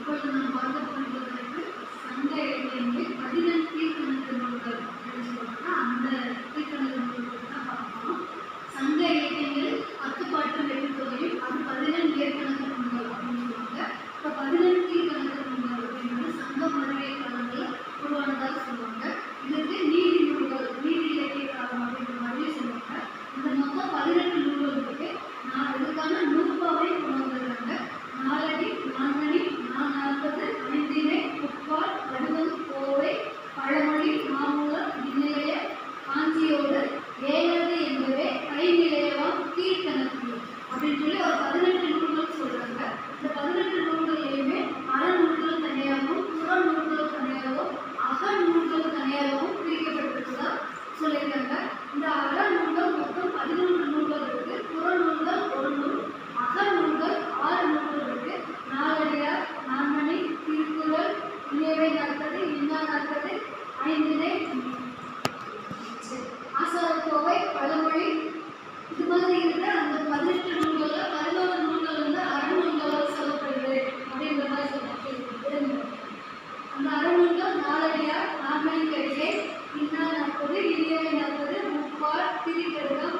முப்பத்தி ஒன்று பதினெட்டு பதினெட்டு பதினெட்டு பதினெட்டு பதினொன்று நூல்கள் இருக்கு புறநூல்கள் ஒரு நூல் அகநூல்கள் ஆறு நூல்கள் இருக்கு நாலடியார் நான்மணி திருக்குறள் இணையவை நடத்தது இன்னா நடத்தது ஐந்தினை கோவை பழமொழி இது மாதிரி இருக்கிற அந்த பதினெட்டு நூல்களில் பதினோரு நூல்கள் வந்து அறநூல்களாக சொல்லப்படுது அப்படின்ற மாதிரி சொல்லப்பட்டு அந்த அறநூல்கள் நாலடியார் நான்மணி கடிகை இன்னா நடப்பது இணையவை நடப்பது முப்பால் திரிகடுகம்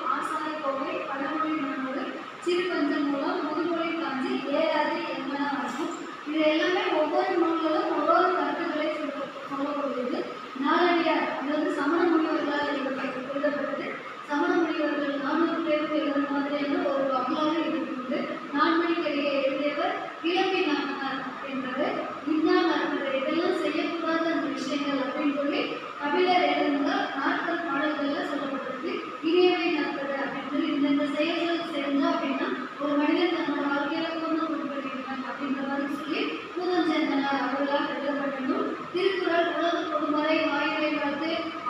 பணமொழி மாணவர் சிறு பஞ்சம் மூலம்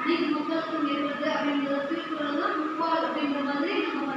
அனைத்து மக்களுக்கும் இருந்தது அப்படின்றது திருக்குறள் தான் முப்பால் அப்படின்ற மாதிரி நம்ம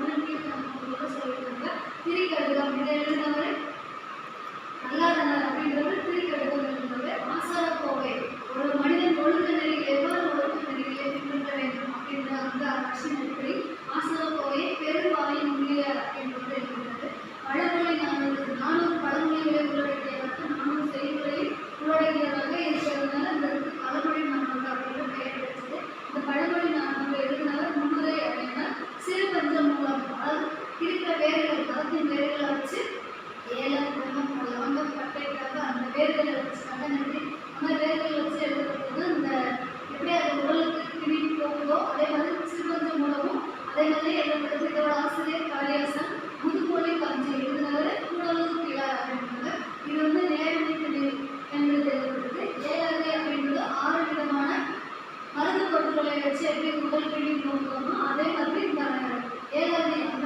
சேர்க்கை முதல் பிடி நோக்கணும் அதே மாதிரி ஏழாவது